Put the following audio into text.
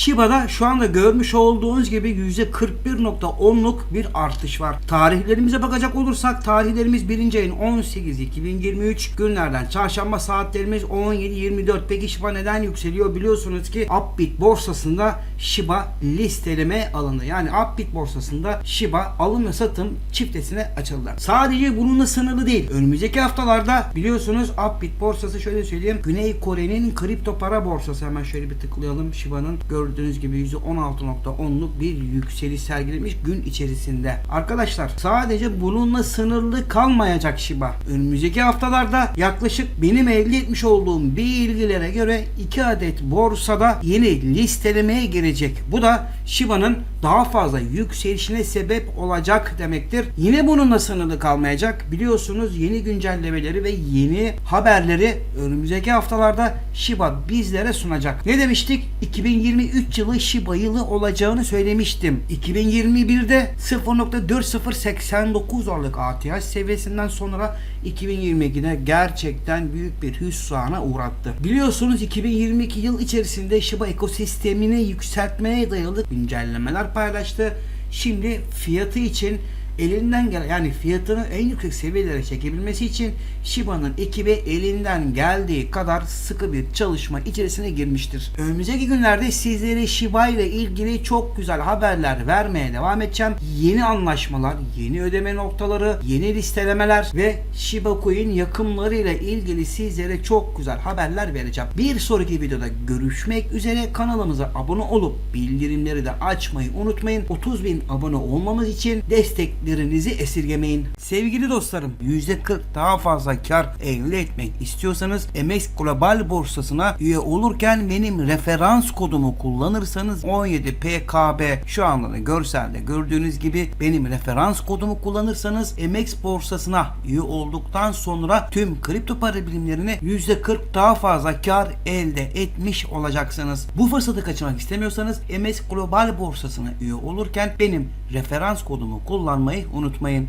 Shiba'da şu anda görmüş olduğunuz gibi %41.10'luk bir artış var. Tarihlerimize bakacak olursak tarihlerimiz 1. ayın 18 2023 günlerden çarşamba saatlerimiz 17.24. Peki Shiba neden yükseliyor? Biliyorsunuz ki Upbit borsasında Shiba listeleme alındı. Yani Upbit borsasında Shiba alım ve satım çiftesine açıldı. Sadece bununla sınırlı değil. Önümüzdeki haftalarda biliyorsunuz Upbit borsası şöyle söyleyeyim. Güney Kore'nin kripto para borsası hemen şöyle bir tıklayalım. Shiba'nın gördüğünüz gibi %16.10'luk bir yükseliş sergilemiş gün içerisinde. Arkadaşlar sadece bununla sınırlı kalmayacak Shiba. Önümüzdeki haftalarda yaklaşık benim elde etmiş olduğum bilgilere göre 2 adet borsada yeni listelemeye girecek. Bu da Shiba'nın daha fazla yükselişine sebep olacak demektir. Yine bununla sınırlı kalmayacak. Biliyorsunuz yeni güncellemeleri ve yeni haberleri önümüzdeki haftalarda Shiba bizlere sunacak. Ne demiştik? 2023 yılı Shiba yılı olacağını söylemiştim. 2021'de 0.4089 dolarlık ATH seviyesinden sonra 2022'de gerçekten büyük bir hüsrana uğrattı. Biliyorsunuz 2022 yıl içerisinde Shiba ekosistemini yükseltmeye dayalı güncellemeler paylaştı. Şimdi fiyatı için elinden gelen yani fiyatını en yüksek seviyelere çekebilmesi için Shiba'nın ekibi elinden geldiği kadar sıkı bir çalışma içerisine girmiştir. Önümüzdeki günlerde sizlere Shiba ile ilgili çok güzel haberler vermeye devam edeceğim. Yeni anlaşmalar, yeni ödeme noktaları, yeni listelemeler ve Shiba Coin yakımları ile ilgili sizlere çok güzel haberler vereceğim. Bir sonraki videoda görüşmek üzere kanalımıza abone olup bildirimleri de açmayı unutmayın. 30 bin abone olmamız için desteklerinizi esirgemeyin. Sevgili dostlarım %40 daha fazla kar elde etmek istiyorsanız MX Global borsasına üye olurken benim referans kodumu kullanırsanız 17 PKB şu anda da görselde gördüğünüz gibi benim referans kodumu kullanırsanız MX borsasına üye olduktan sonra tüm kripto para birimlerini %40 daha fazla kar elde etmiş olacaksınız. Bu fırsatı kaçırmak istemiyorsanız MX Global borsasına üye olurken benim referans kodumu kullanmayı unutmayın.